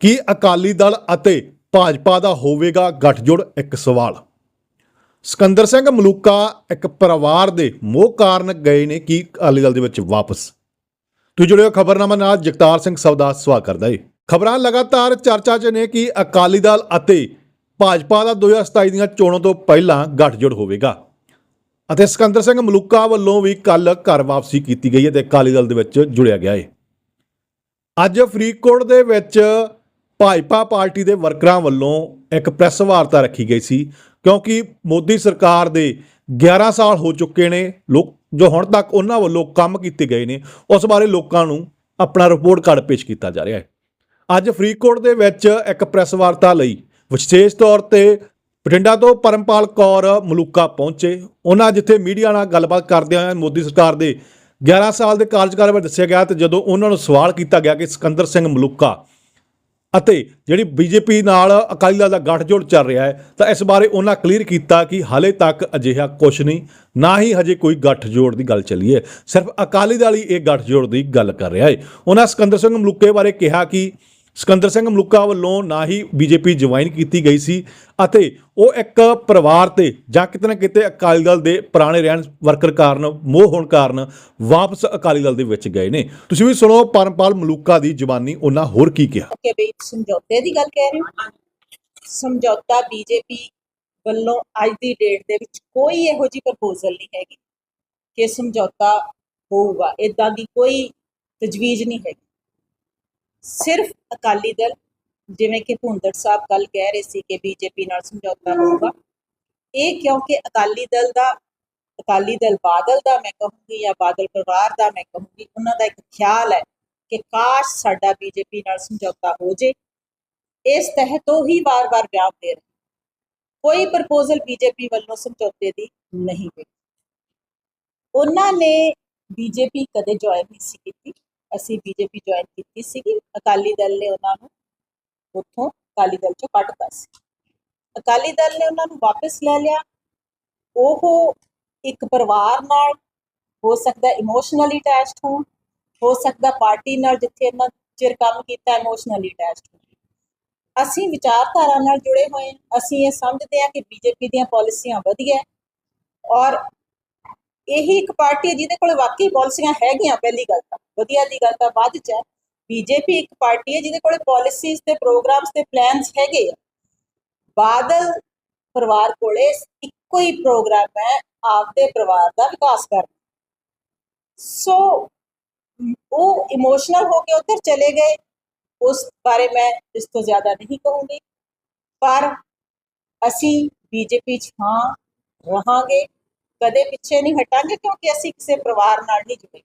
ਕੀ ਅਕਾਲੀ ਦਲ ਅਤੇ ਭਾਜਪਾ ਦਾ ਹੋਵੇਗਾ ਗੱਠਜੋੜ? ਇੱਕ ਸਵਾਲ। ਸਿਕੰਦਰ ਸਿੰਘ ਮਲੂਕਾ ਇੱਕ ਪਰਿਵਾਰ ਦੇ ਮੋਹ ਕਾਰਨ ਗਏ ਨੇ, ਕਿ ਅਕਾਲੀ ਦਲ ਦੇ ਵਿੱਚ ਵਾਪਸ? ਤੁਸੀਂ ਜੁੜਿਓ ਖਬਰਨਾਮਾ ਨਾਲ, ਜਗਤਾਰ ਸਿੰਘ ਸੌਦਾ ਸਵਾਗਤ ਕਰਦਾ ਏ। ਖਬਰਾਂ ਲਗਾਤਾਰ ਚਰਚਾ 'ਚ ਨੇ ਕਿ ਅਕਾਲੀ ਦਲ ਅਤੇ ਭਾਜਪਾ ਦਾ 2027 ਦੀਆਂ ਚੋਣਾਂ ਤੋਂ ਪਹਿਲਾਂ ਗੱਠਜੋੜ ਹੋਵੇਗਾ। ਅਤੇ ਸਿਕੰਦਰ ਸਿੰਘ ਮਲੂਕਾ ਵੱਲੋਂ ਵੀ ਕੱਲ ਘਰ ਵਾਪਸੀ ਕੀਤੀ ਗਈ ਹੈ ਤੇ ਅਕਾਲੀ ਦਲ ਦੇ ਵਿੱਚ ਜੁੜਿਆ ਗਿਆ ਏ। ਅੱਜ ਫਰੀਦਕੋਟ ਦੇ ਵਿੱਚ ਭਾਜਪਾ ਪਾਰਟੀ ਦੇ ਵਰਕਰਾਂ ਵੱਲੋਂ ਇੱਕ ਪ੍ਰੈਸ ਵਾਰਤਾ ਰੱਖੀ ਗਈ ਸੀ, ਕਿਉਂਕਿ ਮੋਦੀ ਸਰਕਾਰ ਦੇ 11 ਸਾਲ ਹੋ ਚੁੱਕੇ ਨੇ, ਲੋਕ ਜੋ ਹੁਣ ਤੱਕ ਉਹਨਾਂ ਵੱਲੋਂ ਕੰਮ ਕੀਤੇ ਗਏ ਨੇ, ਉਸ ਬਾਰੇ ਲੋਕਾਂ ਨੂੰ ਆਪਣਾ ਰਿਪੋਰਟ ਕਾਰਡ ਪੇਸ਼ ਕੀਤਾ ਜਾ ਰਿਹਾ ਹੈ। ਅੱਜ ਫਰੀਦਕੋਟ ਦੇ ਵਿੱਚ ਇੱਕ ਪ੍ਰੈਸ ਵਾਰਤਾ ਲਈ ਵਿਸ਼ੇਸ਼ ਤੌਰ ਤੇ ਬਠਿੰਡਾ ਤੋਂ ਪਰਮਪਾਲ ਕੌਰ ਮਲੂਕਾ ਪਹੁੰਚੇ। ਉਹਨਾਂ ਜਿੱਥੇ ਮੀਡੀਆ ਨਾਲ ਗੱਲਬਾਤ ਕਰਦਿਆਂ ਹੋਇਆਂ ਮੋਦੀ ਸਰਕਾਰ ਦੇ 11 ਸਾਲ ਦੇ ਕਾਰਜਕਾਲ ਬਾਰੇ ਦੱਸਿਆ ਗਿਆ ਤੇ ਜਦੋਂ ਉਹਨਾਂ ਨੂੰ ਸਵਾਲ ਕੀਤਾ ਗਿਆ ਕਿ ਸਿਕੰਦਰ ਸਿੰਘ ਮਲੂਕਾ ਅਤੇ ਜਿਹੜੀ ਬੀਜੇਪੀ ਨਾਲ ਅਕਾਲੀ ਦਲ ਦਾ ਗੱਠਜੋੜ ਚੱਲ ਰਿਹਾ ਹੈ, ਤਾਂ ਇਸ ਬਾਰੇ ਉਹਨਾਂ ਕਲੀਅਰ ਕੀਤਾ ਕਿ ਹਾਲੇ ਤੱਕ ਅਜਿਹਾ ਕੁਝ ਨਹੀਂ, ਨਾ ਹੀ ਹਜੇ ਕੋਈ ਗੱਠਜੋੜ ਦੀ ਗੱਲ ਚੱਲੀ ਹੈ। ਸਿਰਫ ਅਕਾਲੀ ਦਲ ਹੀ ਇਹ ਗੱਠਜੋੜ ਦੀ ਗੱਲ ਕਰ ਰਿਹਾ ਹੈ। ਉਹਨਾਂ ਸਿਕੰਦਰ ਸਿੰਘ ਮਲੂਕੇ ਬਾਰੇ ਕਿਹਾ ਕਿ ਸਿਕੰਦਰ ਸਿੰਘ ਮਲੂਕਾ ਵੱਲੋਂ ਨਾ ਹੀ ਬੀਜੇਪੀ ਜੁਆਇਨ ਕੀਤੀ ਗਈ ਸੀ ਅਤੇ ਉਹ ਇੱਕ ਪਰਿਵਾਰ ਤੇ ਜਾਂ ਕਿਤੇ ਨਾ ਕਿਤੇ ਅਕਾਲੀ ਦਲ ਦੇ ਪੁਰਾਣੇ ਰਹਿਣ ਵਰਕਰ ਕਾਰਨ, ਮੋਹ ਹੋਣ ਕਾਰਨ ਵਾਪਸ ਅਕਾਲੀ ਦਲ ਦੇ ਵਿੱਚ ਗਏ ਨੇ। ਤੁਸੀਂ ਵੀ ਸੁਣੋ, ਪਰਮਪਾਲ ਮਲੂਕਾ ਦੀ ਜ਼ੁਬਾਨੀ ਉਹਨਾਂ ਹੋਰ ਕੀ ਕਿਹਾ? ਕਿ ਵੀ ਸਮਝੌਤੇ ਦੀ ਗੱਲ ਕਹਿ ਰਹੇ ਹੋ? ਸਮਝੌਤਾ ਬੀਜੇਪੀ ਵੱਲੋਂ ਅੱਜ ਦੀ ਡੇਟ ਦੇ ਵਿੱਚ ਕੋਈ ਇਹੋ ਜਿਹੀ ਪ੍ਰਪੋਜ਼ਲ ਨਹੀਂ ਹੈਗੀ ਕਿ ਸਮਝੌਤਾ ਹੋਊਗਾ। ਇਦਾਂ ਦੀ ਕੋਈ ਤਜਵੀਜ਼ ਨਹੀਂ ਹੈਗੀ। ਸਿਰਫ ਅਕਾਲੀ ਦਲ, ਜਿਵੇਂ ਕਿ ਭੁੰਦੜ ਸਾਹਿਬ ਕੱਲ ਕਹਿ ਰਹੇ ਸੀ ਕਿ ਬੀਜੇਪੀ ਨਾਲ ਸਮਝੌਤਾ ਹੋਊਗਾ। ਇਹ ਕਿਉਂਕਿ ਅਕਾਲੀ ਦਲ ਦਾ, ਅਕਾਲੀ ਦਲ ਬਾਦਲ ਦਾ ਮੈਂ ਕਹੂੰਗੀ ਜਾਂ ਬਾਦਲ ਪਰਿਵਾਰ ਦਾ ਮੈਂ ਕਹੂੰਗੀ, ਉਹਨਾਂ ਦਾ ਇੱਕ ਖਿਆਲ ਹੈ ਕਿ ਕਾਸ਼ ਸਾਡਾ ਬੀਜੇਪੀ ਨਾਲ ਸਮਝੌਤਾ ਹੋ ਜੇ। ਇਸ ਤਹਿਤ ਉਹ ਹੀ ਵਾਰ-ਵਾਰ ਬਿਆਨ ਦੇ ਰਹੇ। ਕੋਈ ਪ੍ਰਪੋਜ਼ਲ ਬੀਜੇਪੀ ਵੱਲੋਂ ਸਮਝੌਤੇ ਦੀ ਨਹੀਂ ਹੋਈ। ਉਹਨਾਂ ਨੇ ਬੀਜੇਪੀ ਕਦੇ ਜੁਆਇਨ ਨਹੀਂ ਸੀ ਕੀਤੀ। ਅਸੀਂ ਬੀਜੇਪੀ ਜੁਆਇਨ ਕੀਤੀ ਸੀਗੀ। ਅਕਾਲੀ ਦਲ ਨੇ ਉਹਨਾਂ ਨੂੰ ਉੱਥੋਂ ਅਕਾਲੀ ਦਲ ਚੋਂ ਕੱਢਤਾ ਸੀ। ਅਕਾਲੀ ਦਲ ਨੇ ਉਹਨਾਂ ਨੂੰ ਵਾਪਸ ਲੈ ਲਿਆ। ਉਹ ਇੱਕ ਪਰਿਵਾਰ ਨਾਲ, ਹੋ ਸਕਦਾ ਇਮੋਸ਼ਨਲੀ ਅਟੈਚਡ ਹੋਣ, ਹੋ ਸਕਦਾ ਪਾਰਟੀ ਨਾਲ ਜਿੱਥੇ ਇਹਨਾਂ ਚਿਰ ਕੰਮ ਕੀਤਾ ਇਮੋਸ਼ਨਲੀ ਅਟੈਚਡ ਹੋਣ। ਅਸੀਂ ਵਿਚਾਰਧਾਰਾ ਨਾਲ ਜੁੜੇ ਹੋਏ ਹਾਂ। ਅਸੀਂ ਇਹ ਸਮਝਦੇ ਹਾਂ ਕਿ ਬੀਜੇਪੀ ਦੀਆਂ ਪਾਲਿਸੀਆਂ ਵਧੀਆ ਔਰ ਇਹੀ ਇੱਕ ਪਾਰਟੀ ਹੈ ਜਿਹਦੇ ਕੋਲ ਵਾਕਈ ਪਾਲਿਸੀਆਂ ਹੈਗੀਆਂ, ਪਹਿਲੀ ਗੱਲ ਤਾਂ। ਵਧੀਆ ਦੀ ਗੱਲ ਤਾਂ ਬਾਅਦ ਚ ਹੈ। ਬੀਜੇਪੀ ਇੱਕ ਪਾਰਟੀ ਹੈ ਜਿਹਦੇ ਕੋਲ ਪਾਲਿਸੀਜ਼ ਤੇ ਪ੍ਰੋਗਰਾਮਸ ਤੇ ਪਲਾਨਸ ਹੈਗੇ ਆ। ਬਾਦਲ ਪਰਿਵਾਰ ਕੋਲੇ ਇੱਕੋ ਹੀ ਪ੍ਰੋਗਰਾਮ ਹੈ ਆਪਦੇ ਪਰਿਵਾਰ ਦਾ ਵਿਕਾਸ ਕਰਨਾ। ਸੋ ਉਹ ਇਮੋਸ਼ਨਲ ਹੋ ਕੇ ਉੱਧਰ ਚਲੇ ਗਏ। ਉਸ ਬਾਰੇ ਮੈਂ ਇਸ ਤੋਂ ਜ਼ਿਆਦਾ ਨਹੀਂ ਕਹੂੰਗੀ। ਪਰ ਅਸੀਂ ਬੀਜੇਪੀ 'ਚ ਹਾਂ ਰਹਾਂਗੇ। ਕਦੇ ਪਿੱਛੇ ਨਹੀਂ ਹਟਾਂਗੇ ਕਿਉਂਕਿ ਅਸੀਂ ਕਿਸੇ ਪਰਿਵਾਰ ਨਾਲ ਨਹੀਂ ਜੁੜੇ।